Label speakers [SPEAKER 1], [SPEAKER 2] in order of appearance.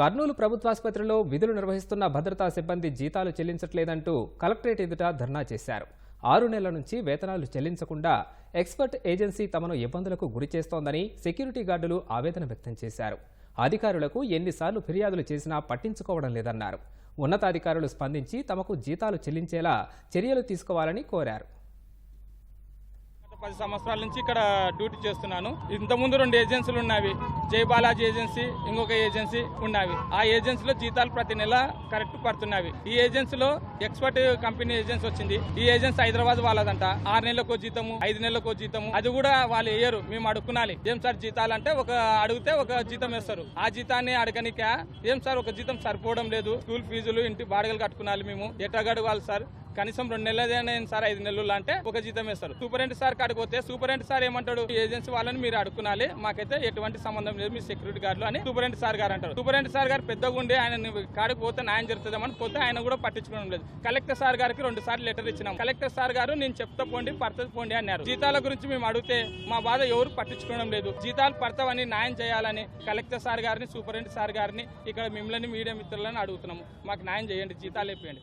[SPEAKER 1] కర్నూలు ప్రభుత్వాసుపత్రిలో విధులు నిర్వహిస్తున్న భద్రతా సిబ్బంది జీతాలు చెల్లించట్లేదంటూ కలెక్టరేట్ ఎదుట ధర్నా చేశారు. ఆరు నెలల నుంచి వేతనాలు చెల్లించకుండా ఎక్స్పర్ట్ ఏజెన్సీ తమను ఇబ్బందులకు గురి చేస్తోందని సెక్యూరిటీ గార్డులు ఆవేదన వ్యక్తం చేశారు. అధికారులకు ఎన్నిసార్లు ఫిర్యాదులు చేసినా పట్టించుకోవడం లేదన్నారు. ఉన్నతాధికారులు స్పందించి తమకు జీతాలు చెల్లించేలా చర్యలు తీసుకోవాలని కోరారు.
[SPEAKER 2] గత పది సంవత్సరాల నుంచి ఇక్కడ డ్యూటీ చేస్తున్నాను. ఇంత ముందు రెండు ఏజెన్సీలు ఉన్నవి. జై బాలాజీ ఏజెన్సీ ఇంకొక ఏజెన్సీ ఉన్నవి. ఆ ఏజెన్సీలో జీతాలు ప్రతి నెల కరెక్ట్ పడుతున్నవి. ఈ ఏజెన్సీలో ఎక్స్పర్ట్ కంపెనీ ఏజెన్సీ వచ్చింది. ఈ ఏజెన్సీ హైదరాబాద్ వాళ్ళదంట. ఆరు నెలలకు జీతము ఐదు నెలలకు జీతము అది కూడా వాళ్ళు వేయరు. మేము అడుక్కునాలి. ఏం సార్ జీతాలు అంటే ఒక అడిగితే ఒక జీతం వేస్తారు. ఆ జీతాన్ని అడగనిక ఏం సార్ ఒక జీతం సరిపోవడం లేదు. స్కూల్ ఫీజులు ఇంటి బాడగలు కట్టుకునాలి మేము. ఎట్లా గడవాలి సార్? కనీసం రెండు నెలలైనా సార్ ఐదు నెలలు అంటే ఒక జీతం వేస్తారు. సూపరింట్ సార్ కాడికి పోతే సూపరింట్ సార్ ఏమంటాడు? ఈ ఏజెన్సీ వాళ్ళని మీరు అడుక్కునాలి. మాకైతే ఎటువంటి సంబంధం లేదు మీ సెక్యూరిటీ గార్డులు అని సూపరెంట్ సార్ గారు అంటారు. సూపరెంట్ సార్ గారు పెద్దగా ఉండి ఆయన కాడికి పోతే న్యాయం జరుగుతుందని పోతే ఆయన కూడా పట్టించుకోవడం లేదు. కలెక్టర్ సార్ గారికి రెండు సార్లు లెటర్ ఇచ్చినాం. కలెక్టర్ సార్ గారు నేను చెప్తా పోండి పడుతుంది పోండి అన్నారు. జీతాల గురించి మేము అడిగితే మా బాధ ఎవరు పట్టించుకోవడం లేదు. జీతాలు పడతావని న్యాయం చేయాలని కలెక్టర్ సార్ గారిని సూపరింట్ సార్ గారిని ఇక్కడ మిమ్మల్ని మీడియా మిత్రులని అడుగుతున్నాము. మాకు న్యాయం చేయండి జీతాలు అయిపోయండి